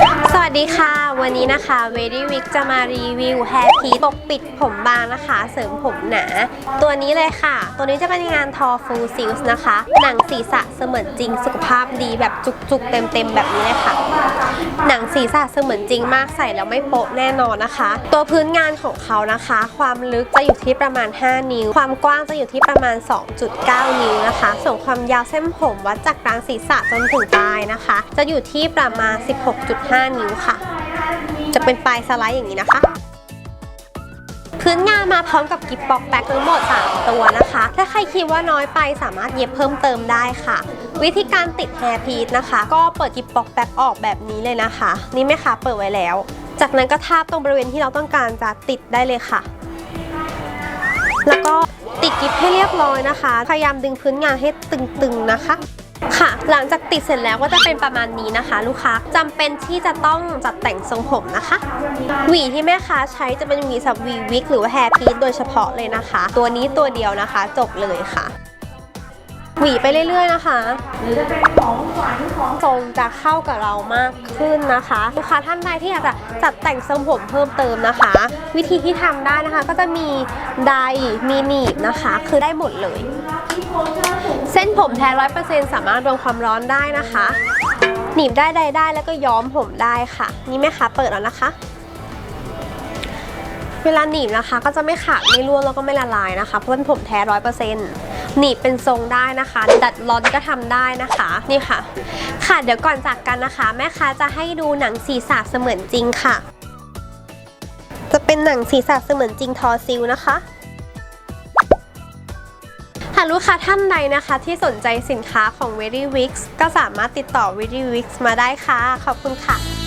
ค่ะ วัสดีค่ะ วันนี้นะคะ v e r y w i g จะมารีวิว Hair p i e ปกปิดผมบางนะคะ เสริมผมหนา ตัวนี้เลยค่ะ ตัวนี้จะเป็นงานทอฟูซิลส์นะคะ หนังศีรษะเสมือนจริงสุขภาพดีแบบจุกๆ เต็มๆ แบบนี้เลยค่ะ หนังศีรษะเสมือนจริงมากใส่แล้วไม่โป๊ะแน่นอนนะคะ ตัวพื้นงานของเขานะคะ ความลึกจะอยู่ที่ประมาณ 5 นิ้ว ความกว้างจะอยู่ที่ประมาณ 2.9 นิ้วนะคะ ส่วนความยาวเส้นผมวัดจากกลางศีรษะจนถึงปลายนะคะ จะอยู่ที่ประมาณ 16.5 นิ้วค่ะ จะเป็นปลายสไลด์อย่างนี้นะคะ พื้นงานมาพร้อมกับกิฟต์บ็อกแบ็กทั้งหมด 3 ตัวนะคะ ถ้าใครคิดว่าน้อยไปสามารถเย็บเพิ่มเติมได้ค่ะ วิธีการติดแฮร์พีทนะคะ ก็เปิดกิฟต์บ็อกแบ็กออกแบบนี้เลยนะคะ นี่แม่ค้าเปิดไว้แล้ว จากนั้นก็ทาบตรงบริเวณที่เราต้องการจะติดได้เลยค่ะ แล้วก็ติดกิฟให้เรียบร้อยนะคะ พยายามดึงพื้นงานให้ตึงๆนะคะ ค่ะ หลังจากติดเสร็จแล้วก็จะเป็นประมาณนี้นะคะ ลูกค้าจำเป็นที่จะต้องจัดแต่งทรงผมนะคะ หวีที่แม่ค้าใช้จะเป็นหวีสับหวีวิกหรือว่าแฮร์พีซโดยเฉพาะเลยนะคะ ตัวนี้ตัวเดียวนะคะ จบเลยค่ะ หวีไปเรื่อย ๆ นะคะ หรือจะเป็นของหวานของทรงจะเข้ากับเรามากขึ้นนะคะ ลูกค้าท่านใดที่อยากจะจัดแต่งทรงผมเพิ่มเติมนะคะ วิธีที่ทำได้นะคะ ก็จะมีไดมีหนีบนะคะ คือได้หมดเลย ผมแท้ร้อยเปอร์เซ็นต์สามารถโดนความร้อนได้นะคะ หนีบได้ใดได้แล้วก็ย้อมผมได้ค่ะ นี่แม่ค้าเปิดแล้วนะคะ เวลาหนีบนะคะ ก็จะไม่ขาดไม่ร่วงแล้วก็ไม่ละลายนะคะ เพราะเป็นผมแท้ร้อยเปอร์เซ็นต์หนีบเป็นทรงได้นะคะ ดัดร้อนก็ทำได้นะคะนี่ค่ะ ค่ะเดี๋ยวก่อนจากกันนะคะ แม่ค้าจะให้ดูหนังศีรษะเสมือนจริงค่ะ จะเป็นหนังศีรษะเสมือนจริงทอซิลนะคะากลูกค้าท่านใดนะคะที่สนใจสินค้าของ v e r y w i x ก็สามารถติดต่อ v e r y w i x มาได้ค่ะ ขอบคุณค่ะ